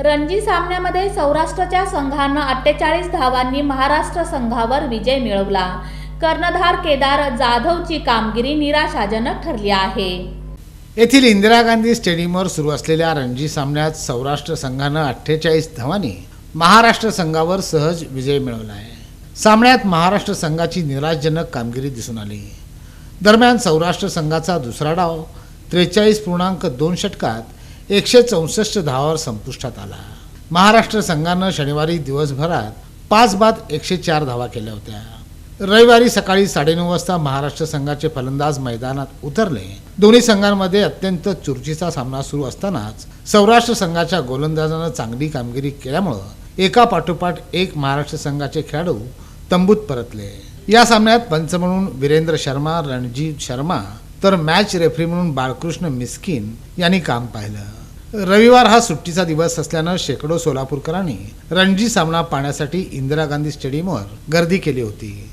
रणजी सामन्यामध्ये सौराष्ट्रच्या संघानं अठ्ठेचाळीस धावांनी महाराष्ट्र संघावर विजय मिळवला. कर्णधार केदार जाधवची कामगिरी निराशाजनक ठरली आहे. येथील इंदिरा गांधी स्टेडियमवर सुरू असलेल्या रणजी सामन्यात सौराष्ट्र संघानं अठ्ठेचाळीस धावांनी महाराष्ट्र संघावर सहज विजय मिळवला आहे. सामन्यात महाराष्ट्र संघाची निराशजनक कामगिरी दिसून आली. दरम्यान सौराष्ट्र संघाचा दुसरा डाव त्रेचाळीस पूर्णांक दोन षटकात एकशे चौसष्ट धावावर संपुष्टात आला. महाराष्ट्र संघानं शनिवारी दिवसभरात पाच बाद एकशे चार धावा केल्या होत्या. रविवारी सकाळी साडेनऊ वाजता महाराष्ट्र संघाचे फलंदाज मैदानात उतरले. दोन्ही संघांमध्ये अत्यंत चुरशीचा सामना सुरू असतानाच सौराष्ट्र संघाच्या गोलंदाजानं चांगली कामगिरी केल्यामुळं एका पाठोपाठ एक महाराष्ट्र संघाचे खेळाडू तंबूत परतले. या सामन्यात पंच म्हणून वीरेंद्र शर्मा रणजीत शर्मा तर मॅच रेफरी म्हणून बाळकृष्ण मिस्किन यांनी काम पाहिलं. रविवार हा सुट्टीचा दिवस असल्यानं शेकडो सोलापूरकरांनी रणजी सामना पाहण्यासाठी इंदिरा गांधी स्टेडियमवर गर्दी केली होती.